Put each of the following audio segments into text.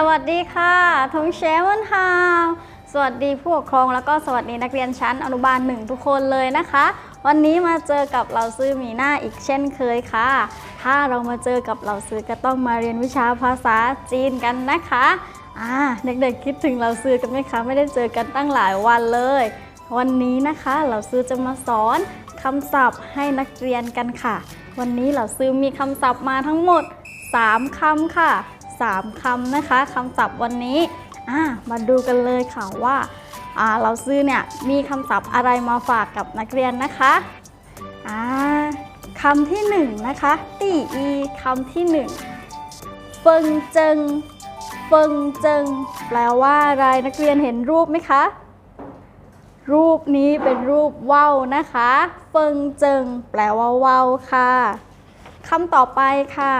สวัสดีค่ะทงเชวันฮาวสวัสดีผู้ปกครองแล้วก็สวัสดีนักเรียนชั้นอนุบาลหนึ่งทุกคนเลยนะคะ วันนี้มาเจอกับเราซื้อมีหน้าอีกเช่นเคยค่ะ ถ้าเรามาเจอกับเราซื้อก็ต้องมาเรียนวิชาภาษาจีนกันนะคะอ่าเด็กๆคิดถึงเราซื้อกันไหมคะไม่ได้เจอกันตั้งหลายวันเลย วันนี้นะคะเราซื้อจะมาสอนคำศัพท์ให้นักเรียนกันค่ะ วันนี้เราซื้อมีคำศัพท์มาทั้งหมด 3คำค่ะ 3คำนะคะคำศัพท์วันนี้มาดูกันเลยค่ะว่าเราซื้อเนี่ยมีคำศัพท์อะไรมาฝากกับนักเรียนนะคะอ่าคำที่หนึ่งนะคะ ตีอีคำที่หนึ่งเฟิงเจิงเฟิงเจิงแปลว่าอะไรนักเรียนเห็นรูปไหมคะรูปนี้เป็นรูปว่าวนะคะ เฟิงเจิง แปลว่าว่าวค่ะคำต่อไปค่ะ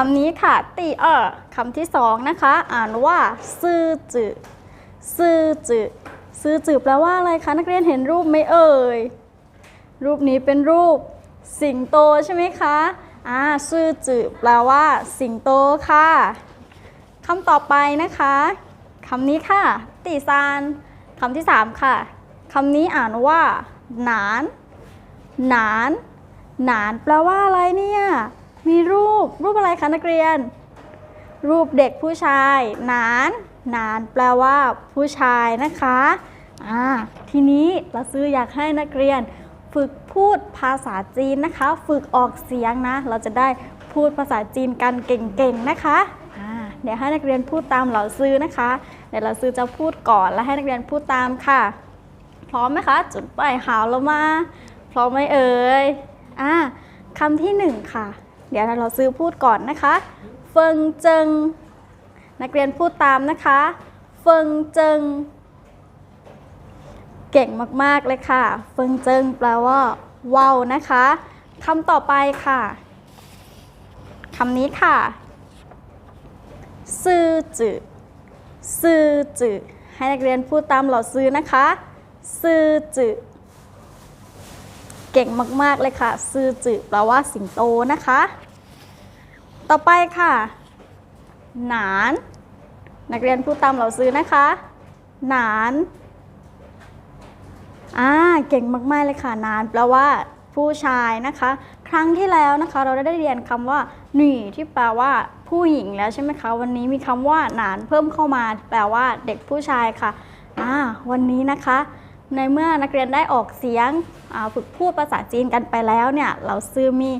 คำนี้ค่ะตีเออคำที่สองนะคะ อ่านว่าซื่อจืซื่อจืซื่อจืแปลว่าอะไรคะนักเรียนเห็นรูปไหมเอ่ย รูปนี้เป็นรูปสิงโตใช่ไหมคะอ่าซื่อจืแปลว่า สิงโตค่ะคำต่อไปนะคะคำนี้ค่ะ ตีซานคำที่สามค่ะคำนี้อ่านว่า หนาน หนาน หนานแปลว่าอะไรเนี่ย มีรูปรูปอะไรคะนักเรียน รูปเด็กผู้ชายนานนานแปลว่าผู้ชายนะคะอ่าทีนี้เราซื้ออยากให้นักเรียน ฝึกพูดภาษาจีนนะคะ ฝึกออกเสียงนะ เราจะได้พูดภาษาจีนกันเก่งๆนะคะอ่าเดี๋ยวให้นักเรียนพูดตามเหล่าซื้อนะคะเดี๋ยวเราซื้อจะพูดก่อนแล้วให้นักเรียนพูดตามค่ะ พร้อมไหมคะจุดไปหาวแล้วมาพร้อมไหมเอ่ยอ่าคำที่หนึ่งค่ะ เดี๋ยวเราซื้อพูดก่อนนะคะ เฟิงเจิง นักเรียนพูดตามนะคะ เฟิงเจิง เก่งมากๆเลยค่ะ เฟิงเจิงแปลว่าว้าวนะคะคำต่อไปค่ะคำนี้ค่ะ ซื่อจือซื่อจือให้นักเรียนพูดตามเหล่าซื้อนะคะ ซื่อจือ เก่งมาก ๆ เลยค่ะ ซื่อจือแปลว่าสิงโตนะคะ ต่อไปค่ะ หนาน นักเรียนพูดตามเหล่าซื้อนะคะ หนานอ่าเก่งมาก ๆ เลยค่ะหนานแปลว่าผู้ชายนะคะ ครั้งที่แล้วนะคะ เราได้เรียนคำว่าหนีที่แปลว่าผู้หญิงแล้วใช่ไหมคะ วันนี้มีคำว่าหนานเพิ่มเข้ามา แปลว่าเด็กผู้ชายค่ะอ่าวันนี้นะคะ ในเมื่อนักเรียนได้ออกเสียงฝึกพูดภาษาจีนกันไปแล้วเนี่ยเราซื้อมี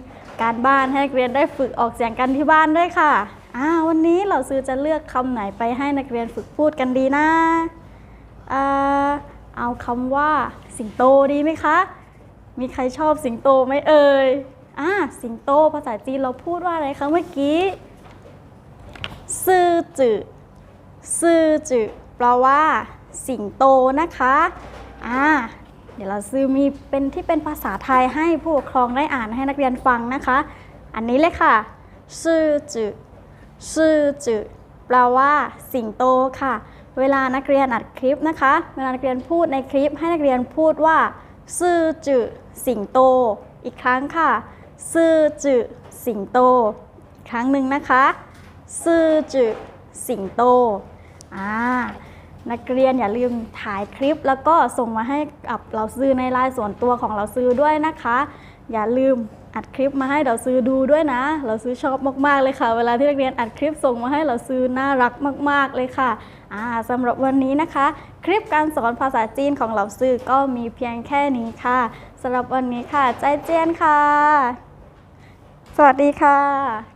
การบ้านให้นักเรียนได้ฝึกออกเสียงกันที่บ้านด้วยค่ะอ่าวันนี้เราซื้อจะเลือกคำไหนไปให้นักเรียนฝึกพูดกันดีนะอ่าเอาคำว่าสิงโตดีไหมคะ มีใครชอบสิงโตไหมเอ่ยอ่าสิงโตภาษาจีนเราพูดว่าอะไรคะเมื่อกี้ซื่อจือซื่อจือแปลว่า สิงโตนะคะ อ่าเดี๋ยวเราซื้อมีเป็นที่เป็นภาษาไทยให้ผู้ปกครองได้อ่านให้นักเรียนฟังนะคะ อันนี้เลยค่ะซื่อจือซื่อจือแปลว่าสิงโตค่ะ เวลานักเรียนอัดคลิปนะคะ เวลานักเรียนพูดในคลิปให้นักเรียนพูดว่าซื่อจือสิงโต อีกครั้งค่ะซื่อจือสิงโตอีกครั้งหนึ่งนะคะซื่อจือสิงโตอ่า นักเรียนอย่าลืมถ่ายคลิป แล้วก็ส่งมาให้กับเราซื้อในไลน์ส่วนตัวของเราซื้อด้วยนะคะ อย่าลืมอัดคลิปมาให้เราซื้อดูด้วยนะ เราซื้อชอบมากๆเลยค่ะ เวลาที่นักเรียนอัดคลิปส่งมาให้เราซื้อน่ารักมาก ๆเลยค่ะอ่าสำหรับวันนี้นะคะ คลิปการสอนภาษาจีนของเราซื้อก็มีเพียงแค่นี้ค่ะสำหรับวันนี้ค่ะ ใจเจียนค่ะ สวัสดีค่ะ